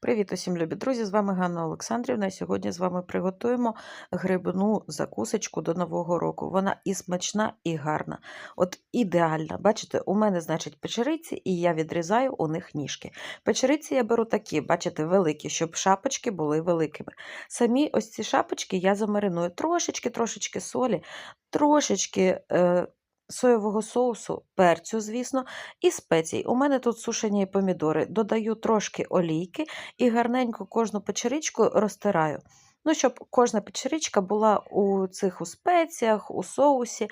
Привіт усім любі друзі! З вами Ганна Олександрівна. І Сьогодні з вами приготуємо грибну закусочку до Нового року. Вона і смачна, і гарна. От ідеальна. Бачите, у мене, значить, печериці, і я відрізаю у них ніжки. Печериці я беру такі, бачите, великі, щоб шапочки були великими. Самі ось ці шапочки я замариную трошечки, трошечки солі, трошечки. Е, Соєвого соусу, перцю, звісно, і спецій. У мене тут сушені помідори. Додаю трошки олійки і гарненько кожну печеричку розтираю. Ну, щоб кожна печеричка була у цих у спеціях, у соусі.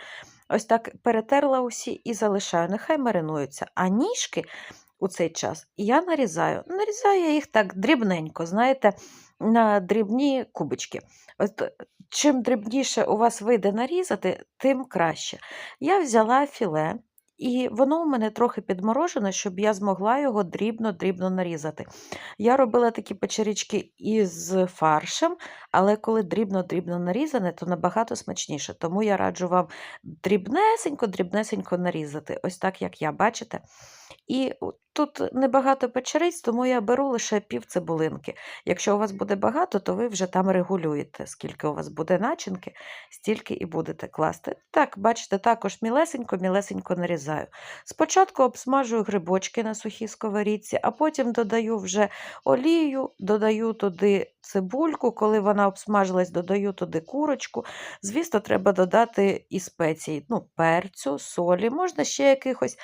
Ось так перетерла усі і залишаю. Нехай маринуються. А ніжки у цей час я нарізаю. Нарізаю я їх так дрібненько, знаєте, на дрібні кубочки. От чим дрібніше у вас вийде нарізати, тим краще. Я взяла філе, і воно у мене трохи підморожене, щоб я змогла його дрібно-дрібно нарізати. Я робила такі печерічки із фаршем, але коли дрібно-дрібно нарізане, то набагато смачніше. Тому я раджу вам дрібнесенько-дрібнесенько нарізати, ось так, як я, бачите? І тут небагато печериць, тому я беру лише пів цибулинки. Якщо у вас буде багато, то ви вже там регулюєте, скільки у вас буде начинки, стільки і будете класти. Так, бачите, також мілесенько-мілесенько нарізаю. Спочатку обсмажую грибочки на сухій сковорідці, а потім додаю вже олію, додаю туди цибульку, коли вона обсмажилась, додаю туди курочку. Звісно, треба додати і спеції, ну, перцю, солі, можна ще якихось.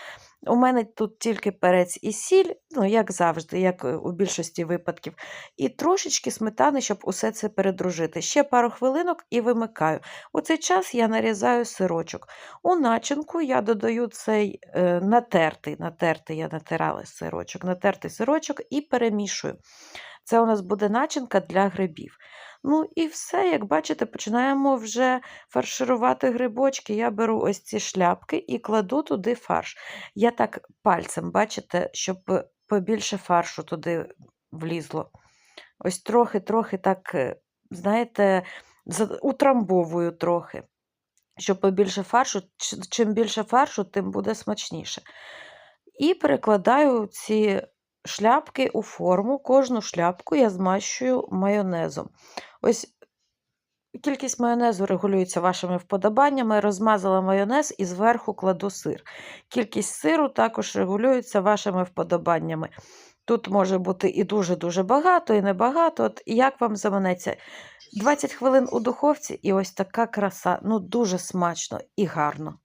У мене тут тільки перець і сіль, ну, як завжди, як е, у більшості випадків, і трошечки сметани, щоб усе це передружити. Ще пару хвилинок і вимикаю. У цей час я нарізаю сирочок. У начинку я додаю цей е, натертий, натертий я натирала сирочок, натертий сирочок і перемішую. Це у нас буде начинка для грибів. Ну і все, як бачите, починаємо вже фарширувати грибочки. Я беру ось ці шляпки і кладу туди фарш. Я так пальцем, бачите, щоб побільше фаршу туди влізло. Ось трохи-трохи так, е, знаєте, утрамбовую трохи, щоб побільше фаршу. Чим більше фаршу, тим буде смачніше. І перекладаю ці шляпки у форму. Кожну шляпку я змащую майонезом. Ось Кількість майонезу регулюється вашими вподобаннями. Розмазала майонез і зверху кладу сир. Кількість сиру також регулюється вашими вподобаннями. Тут може бути і дуже-дуже багато, і небагато. От Як вам заманеться? 20 хвилин у духовці, і ось така краса. Ну, дуже смачно і гарно.